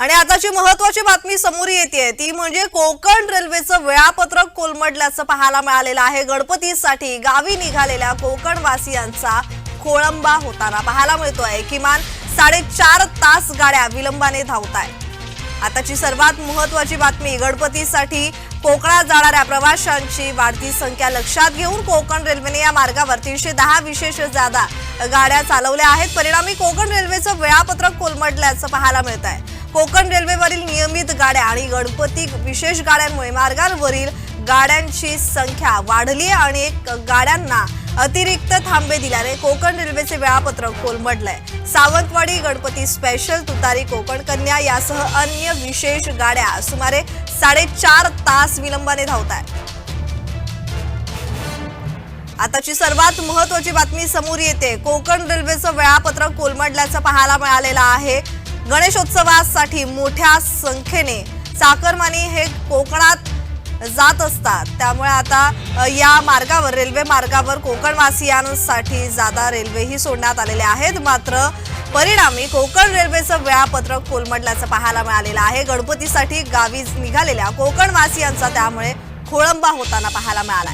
आणि आताची महत्वाची बातमी समोर येते ती म्हणजे कोकण रेल्वेचं वेळापत्रक कोलमडल्याचं पाहायला मिळालेलं आहे. गणपतीसाठी गावी निघालेल्या कोकणवासियांचा खोळंबा होताना पाहायला मिळतोय. किमान साडेचार तास गाड्या विलंबाने धावत आहेत आताची सर्वात महत्वाची बातमी गणपतीसाठी कोकणात जाणाऱ्या प्रवाशांची वाढती संख्या लक्षात घेऊन कोकण रेल्वेने या मार्गावर तीनशे दहा विशेष जादा गाड्या चालवल्या आहेत. परिणामी कोकण रेल्वेचं वेळापत्रक कोलमडल्याचं पाहायला मिळत आहे कोकण रेल्वेवरील नियमित गाड्या आणि गणपती विशेष गाड्यांमुळे मार्गावरील गाड्यांची संख्या वाढली आहे आणि एक गाड्यांना अतिरिक्त थांबे दिल्याने कोकण रेल्वेचे वेळापत्रक कोलमडलंय. सावंतवाडी गणपती स्पेशल तुतारी कोकण कन्या यासह अन्य विशेष गाड्या सुमारे साडेचार तास विलंबाने धावत आहेत आताची सर्वात महत्वाची बातमी समोर येते. कोकण रेल्वेचं वेळापत्रक कोलमडल्याचं पाहायला मिळालेलं आहे. गणेशोत्सवासाठी मोठ्या संख्येने चाकरमानी हे कोकणात जात असतात. त्यामुळे आता या मार्गावर रेल्वे मार्गावर कोकणवासियांसाठी जादा रेल्वेही सोडण्यात आलेल्या आहेत. मात्र परिणामी कोकण रेल्वेचं वेळापत्रक कोलमडल्याचं पाहायला मिळालेलं आहे. गणपतीसाठी गावी निघालेल्या कोकणवासियांचा त्यामुळे खोळंबा होताना पाहायला मिळाला